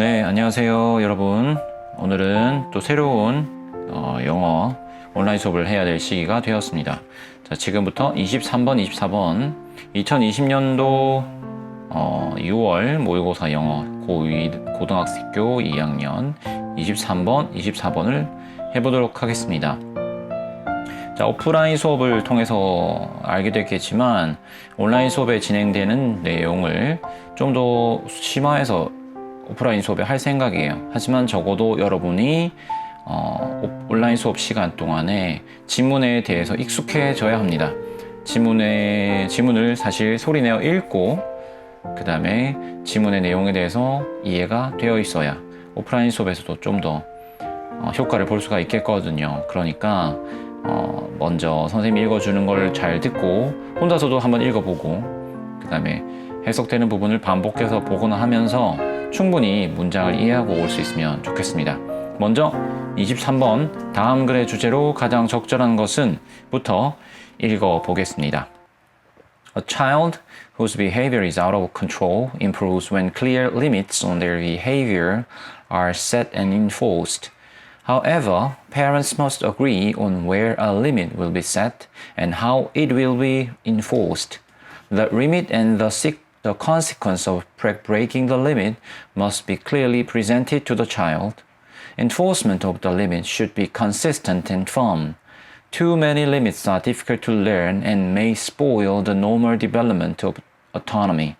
네, 안녕하세요, 여러분. 오늘은 또 새로운 어, 영어 온라인 수업을 해야 될 시기가 되었습니다. 자, 지금부터 23번, 24번, 2020년도 어, 6월 모의고사 영어 고2 고등학교 2학년 23번, 24번을 해보도록 하겠습니다. 자, 오프라인 수업을 통해서 알게 됐겠지만 온라인 수업에 진행되는 내용을 좀 더 심화해서 오프라인 수업에 할 생각이에요. 하지만 적어도 여러분이 어, 오- 온라인 수업 시간 동안에 지문에 대해서 익숙해져야 합니다. 지문에 지문을 사실 소리내어 읽고 그 다음에 지문의 내용에 대해서 이해가 되어 있어야 오프라인 수업에서도 좀더 어, 효과를 볼 수가 있겠거든요. 그러니까 어, 먼저 선생님이 읽어주는 걸 잘 듣고 혼자서도 한번 읽어보고 그 다음에 해석되는 부분을 반복해서 보거나 하면서 충분히 문장을 이해하고 올 수 있으면 좋겠습니다. 먼저 23번 다음 글의 주제로 가장 적절한 것은 부터 읽어보겠습니다. A child whose behavior is out of control improves when clear limits on their behavior are set and enforced. However, parents must agree on where a limit will be set and how it will be enforced. The limit and the, sec- the consequence of breaking the limit must be clearly presented to the child. Enforcement of the limit should be consistent and firm. Too many limits are difficult to learn and may spoil the normal development of autonomy.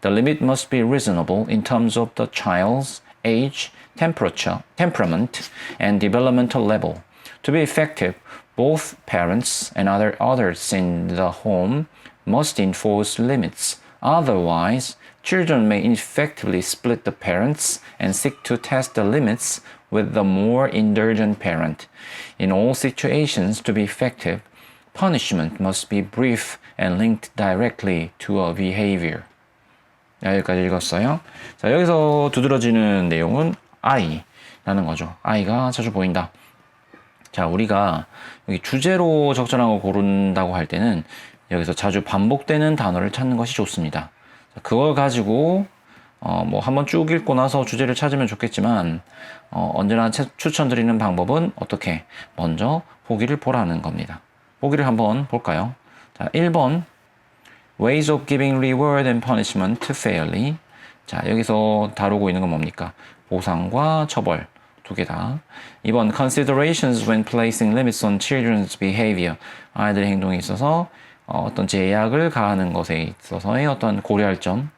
The limit must be reasonable in terms of the child's age, temperature, temperament, and developmental level. To be effective, both parents and other others in the home must enforce limits. Otherwise, children may ineffectively split the parents and seek to test the limits with the more indulgent parent. In all situations, to be effective, punishment must be brief and linked directly to a behavior. 여기까지 읽었어요. 자, 여기서 두드러지는 내용은 I라는 거죠. I가 자주 보인다. 자, 우리가 여기 주제로 적절한 거 고른다고 할 때는 여기서 자주 반복되는 단어를 찾는 것이 좋습니다. 자, 그걸 가지고 어, 뭐 한번 쭉 읽고 나서 주제를 찾으면 좋겠지만 어, 언제나 채- 추천드리는 방법은 어떻게? 먼저 보기를 보라는 겁니다. 보기를 한번 볼까요? 자, 1번 Ways of giving reward and punishment fairly. 자, 여기서 다루고 있는 건 뭡니까? 보상과 처벌 두 개다. 2번 considerations when placing limits on children's behavior. 아이들의 행동에 있어서 어, 어떤 제약을 가하는 것에 있어서의 어떤 고려할 점.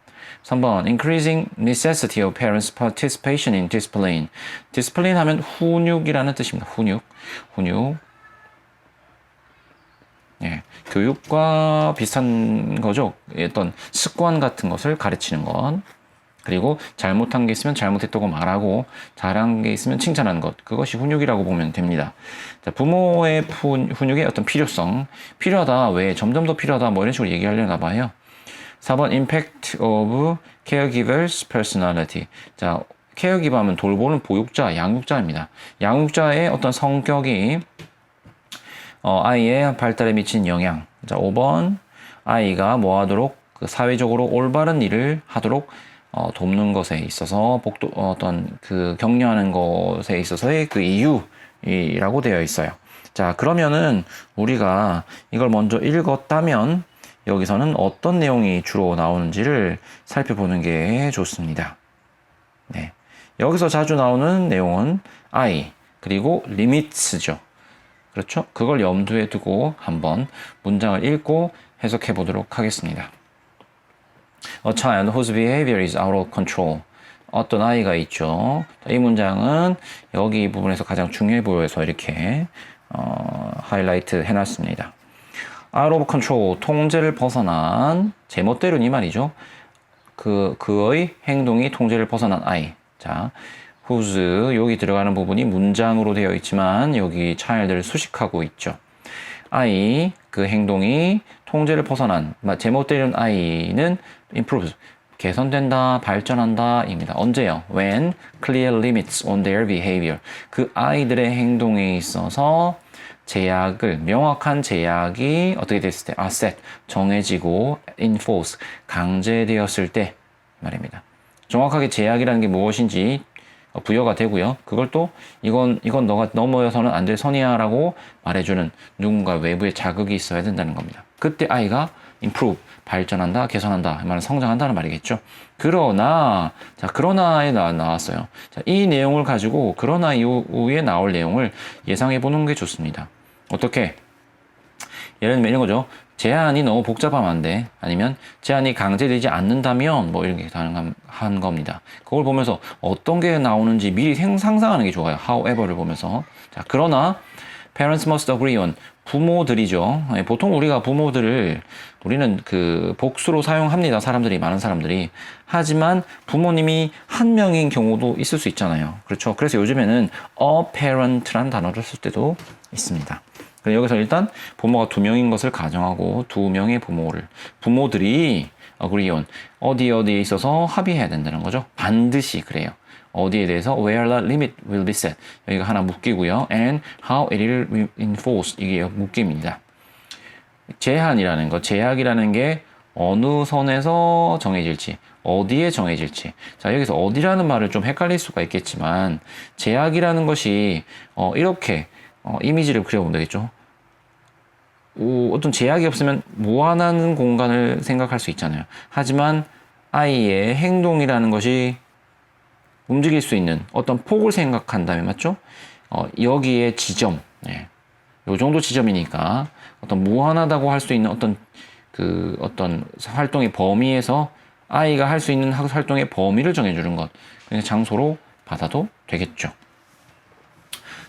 3번 increasing necessity of parents participation in discipline. discipline 하면 훈육이라는 뜻입니다. 훈육. 훈육. 예, 교육과 비슷한 거죠. 어떤 습관 같은 것을 가르치는 것. 그리고 잘못한 게 있으면 잘못했다고 말하고 잘한 게 있으면 칭찬하는 것. 그것이 훈육이라고 보면 됩니다. 자, 부모의 훈, 훈육의 어떤 필요성. 필요하다. 왜? 점점 더 필요하다. 뭐 이런 식으로 얘기하려나 봐요. 4번 impact of caregiver's personality. 자, 케어기버 하면 돌보는 보육자, 양육자입니다. 양육자의 어떤 성격이 어, 아이의 발달에 미친 영향. 자, 5번 아이가 뭐 하도록 그 사회적으로 올바른 일을 하도록 어, 돕는 것에 있어서 복도 어, 어떤 그 격려하는 것에 있어서의 그 이유라고 되어 있어요. 자, 그러면은 우리가 이걸 먼저 읽었다면 여기서는 어떤 내용이 주로 나오는지를 살펴보는 게 좋습니다. 네. 여기서 자주 나오는 내용은 I 그리고 limits죠. 그렇죠? 그걸 염두에 두고 한번 문장을 읽고 해석해 보도록 하겠습니다. A child whose behavior is out of control. 어떤 아이가 있죠. 이 문장은 여기 부분에서 가장 중요해 보여서 이렇게 어, 하이라이트 해놨습니다. out of control, 통제를 벗어난 제멋대로는 이 말이죠. 그 그의 행동이 통제를 벗어난 아이. 자, whose 여기 들어가는 부분이 문장으로 되어 있지만 여기 child를 수식하고 있죠. 아이 그 행동이 통제를 벗어난 마- 제멋대로는 아이는 improves 개선된다, 발전한다입니다. 언제요? When clear limits on their behavior. 그 아이들의 행동에 있어서 제약을 명확한 제약이 어떻게 됐을 때, 아, set 정해지고 enforce 강제되었을 때 말입니다. 정확하게 제약이라는 게 무엇인지 어, 부여가 되고요. 그걸 또 이건 이건 너가 넘어서는 안 될 선이야라고 말해주는 누군가 외부의 자극이 있어야 된다는 겁니다. 그때 아이가 improve 발전한다, 개선한다, 이 말은 성장한다는 말이겠죠. 그러나 자 그러나에 나, 나왔어요. 자, 이 내용을 가지고 그러나 이후에 나올 내용을 예상해 보는 게 좋습니다. 어떻게? 예를 들면 이런 거죠. 제한이 너무 복잡하면 안 돼. 아니면 제한이 강제되지 않는다면 뭐 이렇게 가능한 겁니다. 그걸 보면서 어떤 게 나오는지 미리 생- 상상하는 게 좋아요. however를 보면서. 자, 그러나 parents must agree on 부모들이죠. 예, 보통 우리가 부모들을 우리는 그 복수로 사용합니다. 사람들이 많은 사람들이. 하지만 부모님이 한 명인 경우도 있을 수 있잖아요. 그렇죠. 그래서 요즘에는 a parent라는 단어를 쓸 때도 있습니다. 여기서 일단 부모가 두 명인 것을 가정하고 두 명의 부모를 부모들이 on 어디 어디에 있어서 합의해야 된다는 거죠. 반드시 그래요. 어디에 대해서 where the limit will be set 여기가 하나 묶이고요. and how it will be enforced 이게 묶입니다. 제한이라는 것, 제약이라는 게 어느 선에서 정해질지, 어디에 정해질지. 자, 여기서 어디라는 말을 좀 헷갈릴 수가 있겠지만, 제약이라는 것이, 어, 이렇게, 어, 이미지를 그려보면 되겠죠. 오, 어떤 제약이 없으면 무한한 공간을 생각할 수 있잖아요. 하지만 아이의 행동이라는 것이 움직일 수 있는 어떤 폭을 생각한다면 맞죠? 어, 여기에 지점, 예. 요 정도 지점이니까 어떤 무한하다고 할 수 있는 어떤 그 어떤 활동의 범위에서 아이가 할 수 있는 학- 활동의 범위를 정해주는 것, 그냥 장소로 받아도 되겠죠.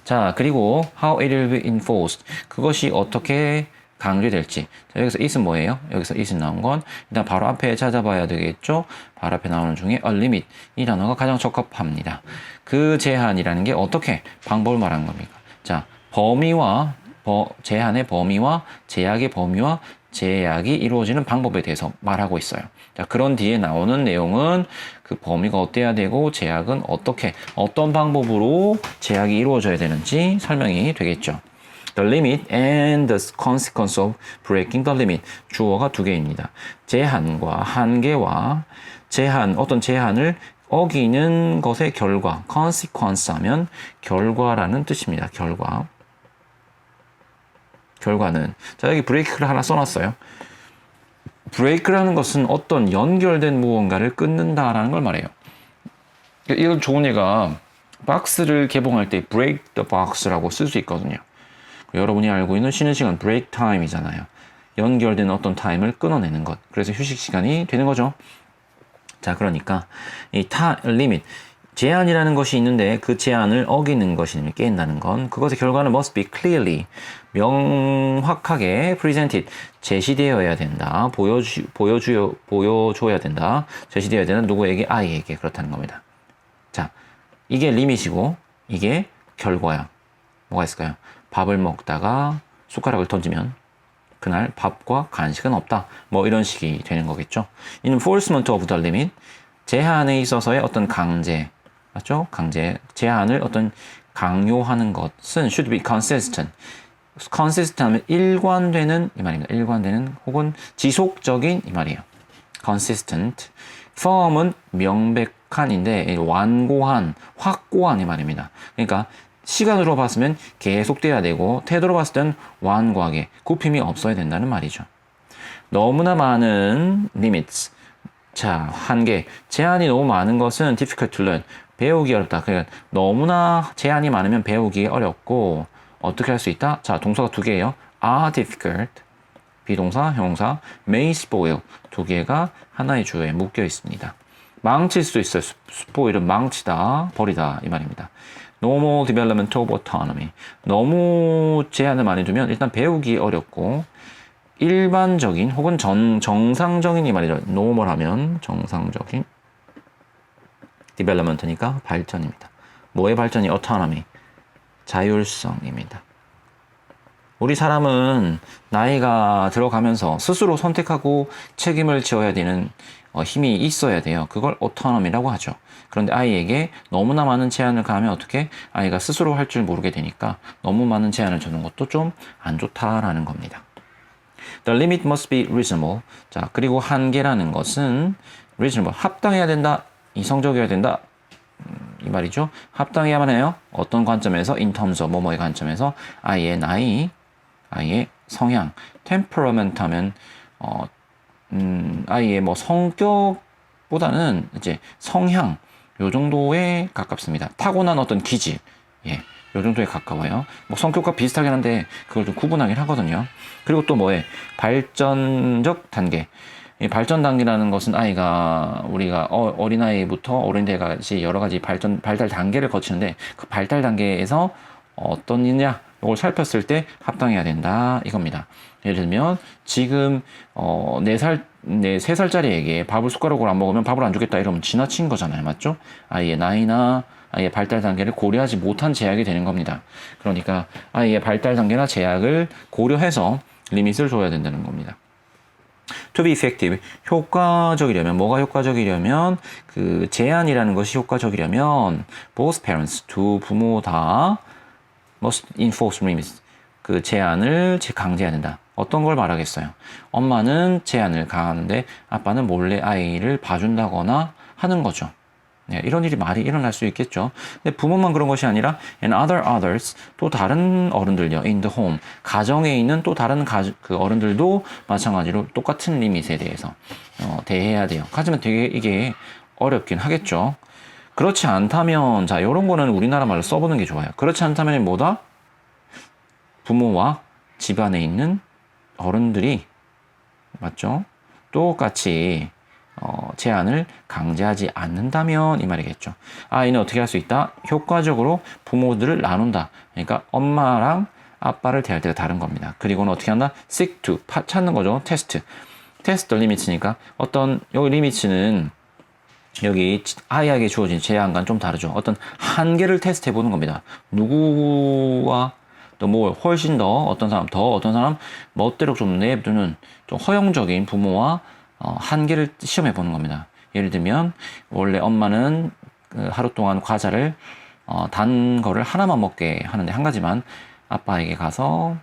자, 그리고 how it will be enforced. 그것이 어떻게 강조될지. 자, 여기서 it은 뭐예요? 여기서 it은 나온 건 일단 바로 앞에 찾아봐야 되겠죠? 바로 앞에 나오는 중에 a limit. 이 단어가 가장 적합합니다. 그 제한이라는 게 어떻게 방법을 말하는 겁니까? 자, 범위와 버- 제한의 범위와 제약의 범위와 제약이 이루어지는 방법에 대해서 말하고 있어요. 자, 그런 뒤에 나오는 내용은 그 범위가 어때야 되고 제약은 어떻게 어떤 방법으로 제약이 이루어져야 되는지 설명이 되겠죠. The limit and the consequence of breaking the limit. 주어가 두 개입니다. 제한과 한계와 제한, 어떤 제한을 어기는 것의 결과, consequence 하면 결과라는 뜻입니다. 결과. 결과는. 자, 여기 브레이크를 하나 써놨어요. 브레이크라는 것은 어떤 연결된 무언가를 끊는다라는 걸 말해요. 이건 좋은 예가 박스를 개봉할 때 break the box라고 쓸 수 있거든요. 여러분이 알고 있는 쉬는 시간 break time이잖아요. 연결된 어떤 타임을 끊어내는 것. 그래서 휴식 시간이 되는 거죠. 자, 그러니까 이 타, 리밋 제한이라는 것이 있는데 그 제한을 어기는 것이 깬다는 건 그것의 결과는 must be clearly 명확하게 presented 제시되어야 된다. 보여주 보여주 보여줘야 된다. 제시되어야 되는 누구에게 아이에게 그렇다는 겁니다. 자, 이게 리밋이고 이게 결과야. 뭐가 있을까요? 밥을 먹다가 숟가락을 던지면 그날 밥과 간식은 없다. 뭐 이런 식이 되는 거겠죠. enforcement of the limit 제한에 있어서의 어떤 강제 맞죠? 강제 제한을 어떤 강요하는 것은 should be consistent. consistent 하면 일관되는 이 말입니다. 일관되는 혹은 지속적인 이 말이에요. consistent. firm은 명백한인데 완고한, 확고한 이 말입니다. 그러니까 시간으로 봤으면 계속돼야 되고 태도로 봤을 땐 완고하게 굽힘이 없어야 된다는 말이죠. 너무나 많은 limits. 자, 한계. 제한이 너무 많은 것은 difficult to learn. 배우기 어렵다. 그러니까 너무나 제한이 많으면 배우기 어렵고 어떻게 할 수 있다? 자, 동사가 두 개예요. are difficult. 비동사, 형용사, may spoil. 두 개가 하나의 주어에 묶여 있습니다. 망칠 수도 있어요. spoil은 망치다, 버리다 이 말입니다. Normal development of autonomy. 너무 제한을 많이 두면 일단 배우기 어렵고 일반적인 혹은 전, 정상적인 이 말이죠. normal 하면 정상적인 development니까 발전입니다. 뭐의 발전이 autonomy? 자율성입니다. 우리 사람은 나이가 들어가면서 스스로 선택하고 책임을 지어야 되는 어, 힘이 있어야 돼요. 그걸 오토노미라고 하죠. 그런데 아이에게 너무나 많은 제한을 가하면 어떻게 아이가 스스로 할 줄 모르게 되니까 너무 많은 제한을 주는 것도 좀 안 좋다라는 겁니다. The limit must be reasonable. 자, 그리고 한계라는 것은 reasonable, 합당해야 된다. 이성적이어야 된다. 음, 이 말이죠. 합당해야만 해요. 어떤 관점에서 in terms of 뭐뭐의 관점에서 아이의 나이, 아이의 성향, temperament 하면 어, 음, 아이의 뭐 성격보다는 이제 성향 요 정도에 가깝습니다. 타고난 어떤 기질, 예, 요 정도에 가까워요. 뭐 성격과 비슷하긴 한데 그걸 좀 구분하긴 하거든요. 그리고 또 뭐에 발전적 단계. 이 발전 단계라는 것은 아이가 우리가 어, 어린아이부터 어린 데까지 여러 가지 발전 발달 단계를 거치는데 그 발달 단계에서 어떤 이냐 이걸 살폈을 때 합당해야 된다 이겁니다. 예를 들면 지금 어, 4살, 네, 3살짜리에게 밥을 숟가락으로 안 먹으면 밥을 안 주겠다 이러면 지나친 거잖아요. 맞죠? 아이의 나이나 아이의 발달 단계를 고려하지 못한 제약이 되는 겁니다. 그러니까 아이의 발달 단계나 제약을 고려해서 리밋을 줘야 된다는 겁니다. to be effective 효과적이려면 뭐가 효과적이려면 그 제한이라는 것이 효과적이려면 both parents 두 부모 다 must enforce limits 그 제한을 강제해야 된다. 어떤 걸 말하겠어요? 엄마는 제한을 강하는데 아빠는 몰래 아이를 봐준다거나 하는 거죠. 네, 이런 일이 많이 일어날 수 있겠죠. 근데 부모만 그런 것이 아니라 and other others 또 다른 어른들요 in the home 가정에 있는 또 다른 가, 그 어른들도 마찬가지로 똑같은 리밋에 대해서 어, 대해야 돼요. 하지만 되게 이게 어렵긴 하겠죠. 그렇지 않다면 자 이런 거는 우리나라 말로 써보는 게 좋아요. 그렇지 않다면 뭐다? 부모와 집안에 있는 어른들이 맞죠? 똑같이 어, 제한을 강제하지 않는다면 이 말이겠죠. 아이는 어떻게 할 수 있다? 효과적으로 부모들을 나눈다. 그러니까 엄마랑 아빠를 대할 때가 다른 겁니다. 그리고는 어떻게 한다? seek to 파, 찾는 거죠. 테스트. 테스트 리미츠니까 어떤 여기 리미츠는 여기 아이에게 주어진 제한과는 좀 다르죠. 어떤 한계를 테스트해 보는 겁니다. 누구와 또뭐 훨씬 더 어떤 사람 더 어떤 사람 멋대로 좀 내두는 좀 허용적인 부모와 어, 한계를 시험해 보는 겁니다. 예를 들면 원래 엄마는 그 하루 동안 과자를 어, 단 거를 하나만 먹게 하는데 한 가지만 아빠에게 가서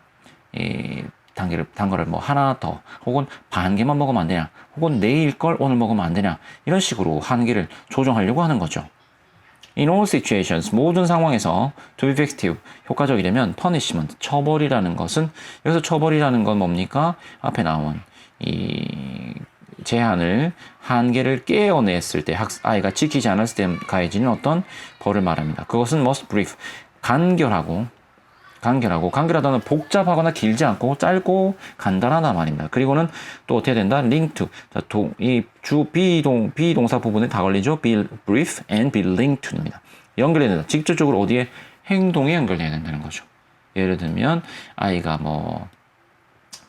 이 단계를 단 거를 뭐 하나 더 혹은 반 개만 먹으면 안 되냐 혹은 내일 걸 오늘 먹으면 안 되냐 이런 식으로 한계를 조정하려고 하는 거죠. In all situations, 모든 상황에서 to be effective, 효과적이려면 punishment, 처벌이라는 것은 여기서 처벌이라는 건 뭡니까? 앞에 나온 이 제한을 한계를 깨어냈을 때 학, 아이가 지키지 않았을 때 가해지는 어떤 벌을 말합니다. 그것은 must brief, 간결하고 간결하고 간결하다는 복잡하거나 길지 않고 짧고 간단하다 말입니다. 그리고는 또 어떻게 된다? link to 이주 비동 비동사 부분에 다 걸리죠. be brief and be linked to입니다. 연결해야 된다. 직접적으로 어디에 행동에 연결돼야 된다는 거죠. 예를 들면 아이가 뭐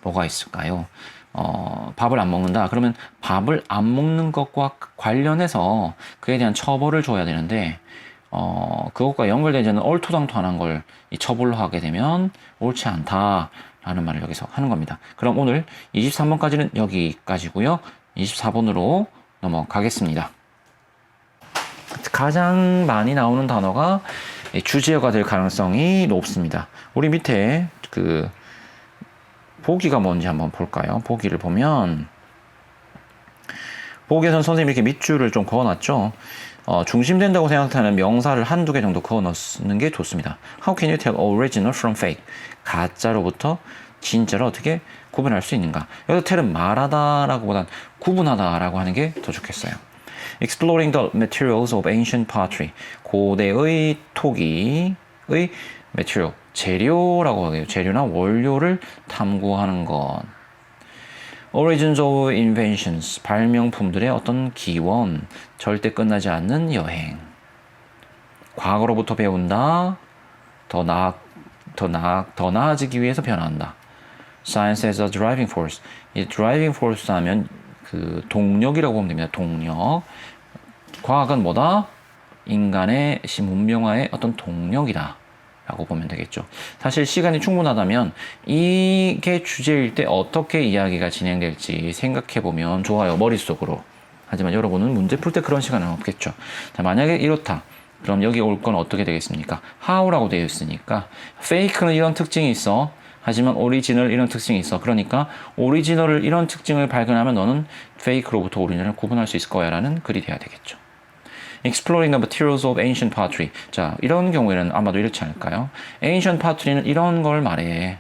뭐가 있을까요? 어, 밥을 안 먹는다. 그러면 밥을 안 먹는 것과 관련해서 그에 대한 처벌을 줘야 되는데 어, 그것과 연결되지 않는 얼토당토한 걸 이 처벌로 하게 되면 옳지 않다라는 말을 여기서 하는 겁니다. 그럼 오늘 23번까지는 여기까지고요. 24번으로 넘어가겠습니다. 가장 많이 나오는 단어가 주제어가 될 가능성이 높습니다. 우리 밑에 그 보기가 뭔지 한번 볼까요? 보기를 보면 보기에선 선생님이 이렇게 밑줄을 좀 그어놨죠. 어, 중심된다고 생각하는 명사를 한두 개 정도 그어 넣는 게 좋습니다. How can you tell original from fake? 가짜로부터 진짜로 어떻게 구분할 수 있는가? 여기서 tell은 말하다라고 보단 구분하다라고 하는 게 더 좋겠어요. Exploring the materials of ancient pottery. 고대의 토기의 material, 재료라고 하게요. 재료나 원료를 탐구하는 것. Origins of Inventions, 발명품들의 어떤 기원, 절대 끝나지 않는 여행. 과거로부터 배운다, 더 나아, 더 나아, 더 나아지기 위해서 변한다. Science as a driving force. 이 driving force 하면 그 동력이라고 보면 됩니다. 동력. 과학은 뭐다? 인간의 문명화의 어떤 동력이다. 라고 보면 되겠죠. 사실 시간이 충분하다면 이게 주제일 때 어떻게 이야기가 진행될지 생각해 보면 좋아요. 머릿속으로. 하지만 여러분은 문제 풀 때 그런 시간은 없겠죠. 자, 만약에 이렇다. 그럼 여기 올 건 어떻게 되겠습니까? how라고 되어 있으니까 fake는 이런 특징이 있어. 하지만 오리지널 이런 특징이 있어. 그러니까 오리지널을 이런 특징을 발견하면 너는 페이크로부터 오리지널을 구분할 수 있을 거야 라는 글이 돼야 되겠죠. Exploring the materials of ancient pottery. 자, 이런 경우에는 아마도 이렇지 않을까요? ancient pottery는 이런 걸 말해.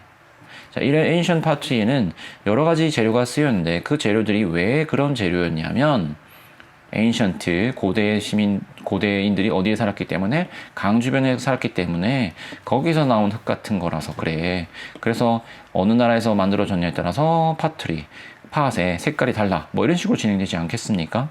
자, 이런 ancient pottery에는 여러 가지 재료가 쓰였는데 그 재료들이 왜 그런 재료였냐면 ancient 고대 시민 고대인들이 어디에 살았기 때문에 강 주변에 살았기 때문에 거기서 나온 흙 같은 거라서 그래. 그래서 어느 나라에서 만들어졌냐에 따라서 파트리 팥의 색깔이 달라. 뭐 이런 식으로 진행되지 않겠습니까?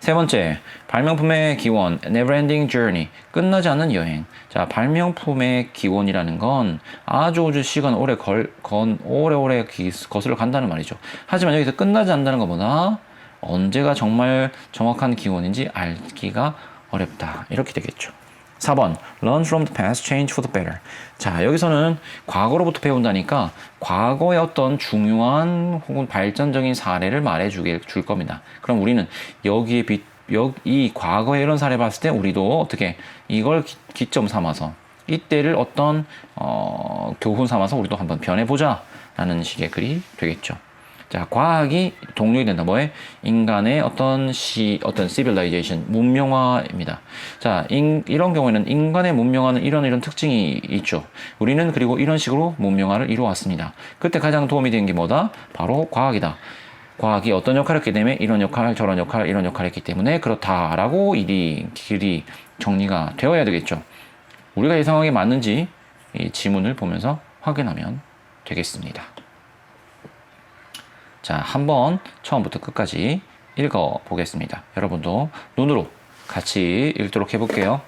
세 번째, 발명품의 기원, never-ending journey, 끝나지 않는 여행. 자, 발명품의 기원이라는 건 아주 아주 시간 오래 걸, 건, 오래오래 기, 거슬러 간다는 말이죠. 하지만 여기서 끝나지 않는다는 것보다 언제가 정말 정확한 기원인지 알기가 어렵다. 이렇게 되겠죠. 4번 Learn from the past, change for the better. 자 여기서는 과거로부터 배운다니까 과거의 어떤 중요한 혹은 발전적인 사례를 말해주게 줄 겁니다. 그럼 우리는 여기에 비, 여, 이 과거에 이런 사례 봤을 때 우리도 어떻게 이걸 기, 기점 삼아서 이때를 어떤 어, 교훈 삼아서 우리도 한번 변해보자 라는 식의 글이 되겠죠. 자, 과학이 동력이 된다. 뭐에? 인간의 어떤 시, 어떤 civilization, 문명화입니다. 자, 인, 이런 경우에는 인간의 문명화는 이런 이런 특징이 있죠. 우리는 그리고 이런 식으로 문명화를 이루어왔습니다. 그때 가장 도움이 된 게 뭐다? 바로 과학이다. 과학이 어떤 역할을 했기 때문에 이런 역할, 저런 역할, 이런 역할을 했기 때문에 그렇다라고 일이, 길이 정리가 되어야 되겠죠. 우리가 예상하게 맞는지 이 지문을 보면서 확인하면 되겠습니다. 자, 한번 처음부터 끝까지 읽어 보겠습니다. 여러분도 눈으로 같이 읽도록 해볼게요.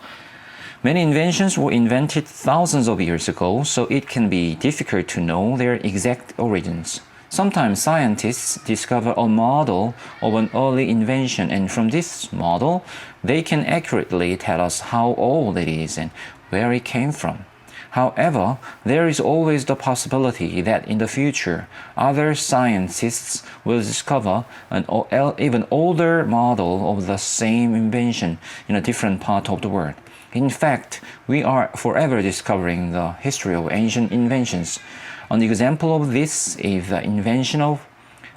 Many inventions were invented thousands of years ago, so it can be difficult to know their exact origins. Sometimes scientists discover a model of an early invention, and from this model, they can accurately tell us how old it is and where it came from. However, there is always the possibility that in the future, other scientists will discover an even older model of the same invention in a different part of the world. In fact, we are forever discovering the history of ancient inventions. An example of this is the invention of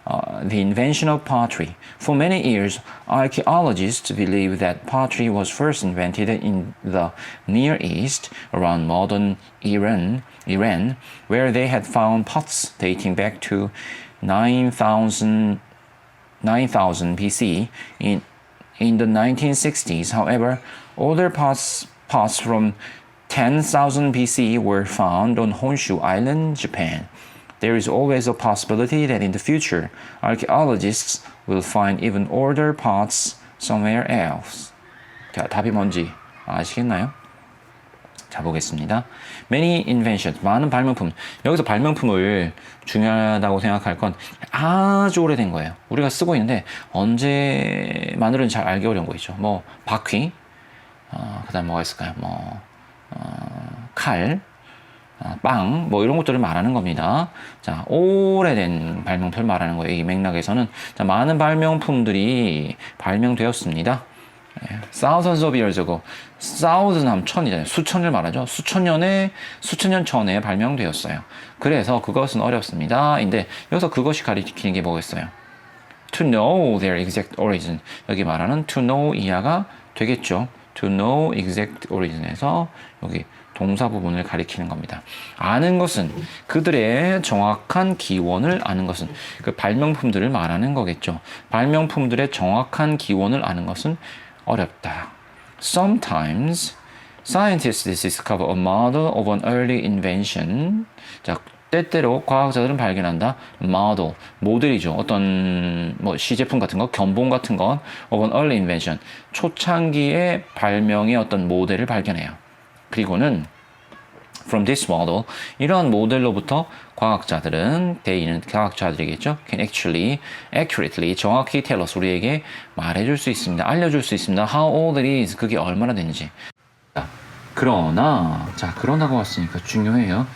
uh, the invention of pottery. For many years, archaeologists believe that pottery was first invented in the Near East around modern Iran, Iran, where they had found pots dating back to 9000 9000 BC. In in the 1960s, however, older pots pots from 10,000 BC were found on Honshu Island, Japan. There is always a possibility that in the future, archaeologists will find even older pots somewhere else. 자, 답이 뭔지 아시겠나요? 자, 보겠습니다. Many inventions, 많은 발명품. 여기서 발명품을 중요하다고 생각할 건 아주 오래된 거예요. 우리가 쓰고 있는데 언제 만들었는지 잘 알기 어려운 거 있죠. 뭐, 바퀴, 어, 그 다음 뭐가 있을까요? 뭐, 어, 칼, 어, 빵, 뭐 이런 것들을 말하는 겁니다. 자, 오래된 발명품을 말하는 거예요. 이 맥락에서는. 자, 많은 발명품들이 발명되었습니다. 예, thousands of years ago. thousand 하면 천이잖아요. 수천을 말하죠. 수천 년에, 수천 년 전에 발명되었어요. 그래서 그것은 어렵습니다. 인데, 여기서 그것이 가리키는 게 뭐겠어요? to know their exact origin. 여기 말하는 to know 이하가 되겠죠. to know exact origin에서 여기 동사 부분을 가리키는 겁니다. 아는 것은 그들의 정확한 기원을 아는 것은 그 발명품들을 말하는 거겠죠. 발명품들의 정확한 기원을 아는 것은 어렵다. Sometimes scientists discover a model of an early invention. 자, 때때로 과학자들은 발견한다. model, 모델이죠. 어떤 뭐 시제품 같은 거, 견본 같은 거, of an early invention. 초창기의 발명의 어떤 모델을 발견해요. 그리고는 from this model 이러한 모델로부터 과학자들은 대인은 과학자들이겠죠? can actually accurately 정확히 tell us 우리에게 말해줄 수 있습니다. 알려줄 수 있습니다. how old it is 그게 얼마나 되는지. 자, 그러나 자 그러나가 왔으니까 중요해요.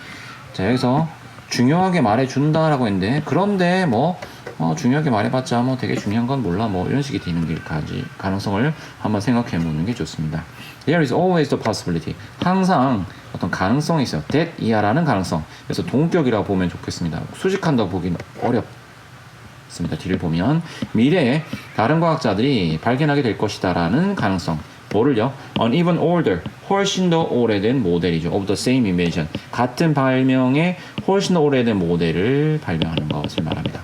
자 여기서 중요하게 말해준다 라고 했는데 그런데 뭐 어, 중요하게 말해봤자 뭐 되게 중요한 건 몰라. 뭐 이런 식이 되는 길까지 가능성을 한번 생각해 보는 게 좋습니다. There is always the possibility. 항상 어떤 가능성이 있어요. that 이하라는 가능성. 그래서 동격이라고 보면 좋겠습니다. 수직한다고 보기는 어렵. 있습니다. 뒤를 보면 미래에 다른 과학자들이 발견하게 될 것이다라는 가능성. 뭐를요? An even older, 훨씬 더 오래된 모델이죠. Of the same invention. 같은 발명의 훨씬 더 오래된 모델을 발명하는 것을 말합니다.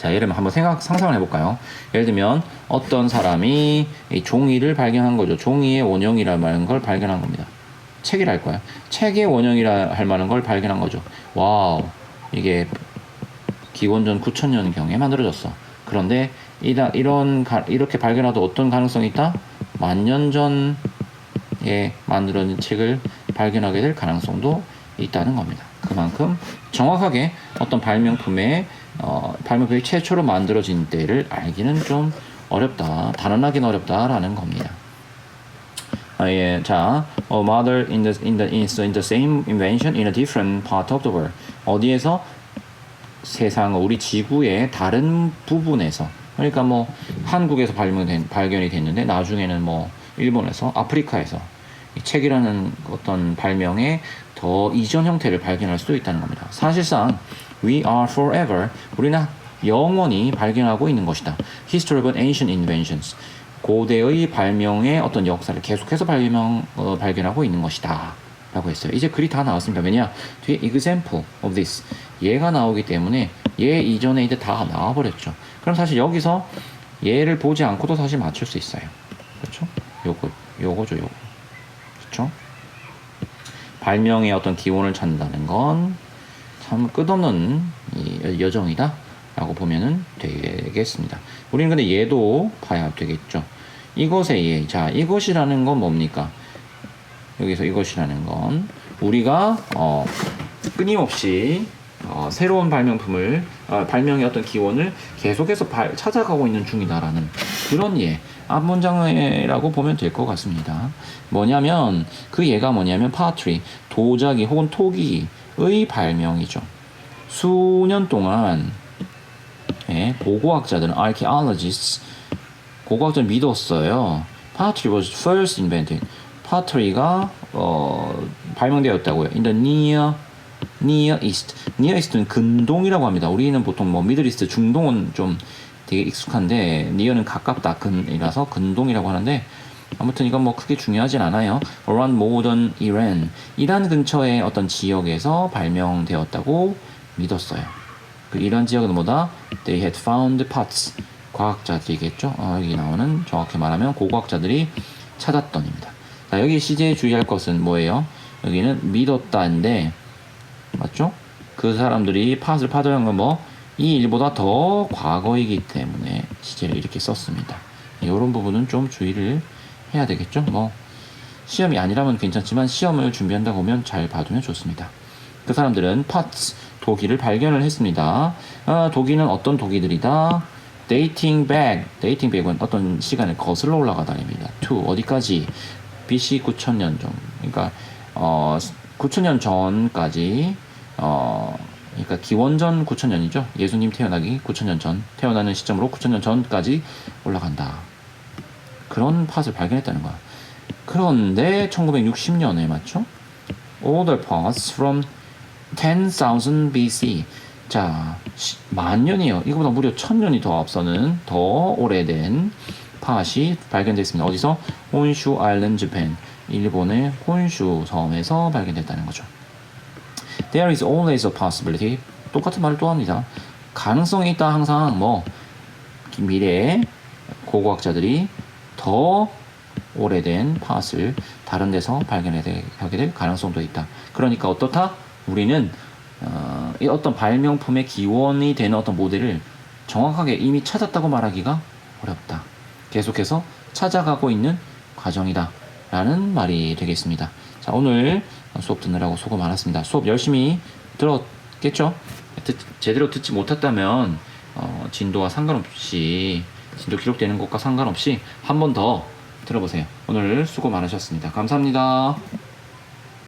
자, 예를 들면 한번 생각, 상상을 해볼까요? 예를 들면 어떤 사람이 이 종이를 발견한 거죠. 종이의 원형이라는 걸 발견한 겁니다. 책이랄 거야. 책의 원형이라 할 만한 걸 발견한 거죠. 와우. 이게 기원전 9천년 경에 만들어졌어. 그런데 이다, 이런 가- 이렇게 발견하도 어떤 가능성이 있다? 만년 전에 만들어진 책을 발견하게 될 가능성도 있다는 겁니다. 그만큼 정확하게 어떤 발명품의 어, 발명품이 최초로 만들어진 때를 알기는 좀 어렵다, 단언하기는 어렵다라는 겁니다. 아, 예, 자, a mother in the in the in the same invention in a different part of the world. 어디에서 세상 우리 지구의 다른 부분에서 그러니까 뭐 한국에서 발명된 발견이 됐는데 나중에는 뭐 일본에서 아프리카에서 이 책이라는 어떤 발명의 더 이전 형태를 발견할 수도 있다는 겁니다. 사실상 we are forever 우리는 영원히 발견하고 있는 것이다. History of ancient inventions 고대의 발명의 어떤 역사를 계속해서 발명 어, 발견하고 있는 것이다. 라고 했어요. 이제 글이 다 나왔습니다. 왜냐? 뒤에 example of this 얘가 나오기 때문에 얘 이전에 이제 다 나와버렸죠. 그럼 사실 여기서 얘를 보지 않고도 사실 맞출 수 있어요. 그렇죠? 요거 요거죠, 요거. 그렇죠? 발명의 어떤 기원을 찾는다는 건 참 끝없는 이 여정이다. 라고 보면은 되겠습니다. 우리는 근데 얘도 봐야 되겠죠. 이것의 얘. 자, 이것이라는 건 뭡니까? 여기서 이것이라는 건 우리가 어, 끊임없이 어, 새로운 발명품을 어, 발명의 어떤 기원을 계속해서 발- 찾아가고 있는 중이다라는 그런 예 앞문장이라고 보면 될 것 같습니다. 뭐냐면 그 예가 뭐냐면 파트리 도자기 혹은 토기 의 발명이죠. 수년 동안 예, 고고학자들은 archaeologists 고고학자를 믿었어요. Pottery was first invented. pottery가 어, 발명되었다고요. In the near near east. near east는 근동이라고 합니다. 우리는 보통 뭐 미들 이스트, 중동은 좀 되게 익숙한데 near는 가깝다 근이라서 근동이라고 하는데 아무튼 이건 뭐 크게 중요하진 않아요. Around modern Iran. 이란 근처의 어떤 지역에서 발명되었다고 믿었어요. 그 이란 지역은 뭐다? They had found pots. 과학자들이겠죠. 어, 여기 나오는 정확히 말하면 고고학자들이 찾았던입니다. 자, 여기 CJ에 주의할 것은 뭐예요? 여기는 믿었다인데 맞죠? 그 사람들이 팟을 파도한 건 뭐? 이 일보다 더 과거이기 때문에 CJ를 이렇게 썼습니다. 이런 부분은 좀 주의를 해야 되겠죠? 뭐 시험이 아니라면 괜찮지만 시험을 준비한다 보면 잘 봐두면 좋습니다. 그 사람들은 pots 도기를 발견을 했습니다. 아, 도기는 어떤 도기들이다? dating back, dating back은 어떤 시간을 거슬러 올라가다입니다. to 어디까지? BC 9천년 전, 그러니까 어 9천년 전까지 어 그러니까 기원전 9천년이죠. 예수님 태어나기 9천년 전 태어나는 시점으로 9천년 전까지 올라간다. 그런 팟을 발견했다는 거야. 그런데 1960년에 맞죠? Older parts from 10,000 BC. 자, 시- 만 년이요. 이거보다 무려 천 년이 더 앞서는 더 오래된 팟이 발견됐습니다. 어디서? 혼슈 아일랜드 펜. 일본의 혼슈 섬에서 발견됐다는 거죠. There is always a possibility. 똑같은 말을 또 합니다. 가능성이 있다 항상 뭐 미래에 고고학자들이 더 오래된 팟을 다른 데서 발견하게 될 가능성도 있다. 그러니까 어떻다? 우리는 어, 이 어떤 발명품의 기원이 되는 어떤 모델을 정확하게 이미 찾았다고 말하기가 어렵다. 계속해서 찾아가고 있는 과정이다. 라는 말이 되겠습니다. 자, 오늘 수업 듣느라고 수고 많았습니다. 수업 열심히 들었겠죠? 듣- 제대로 듣지 못했다면 어, 진도와 상관없이 진도 기록되는 것과 상관없이 한 번 더 들어보세요. 오늘 수고 많으셨습니다. 감사합니다.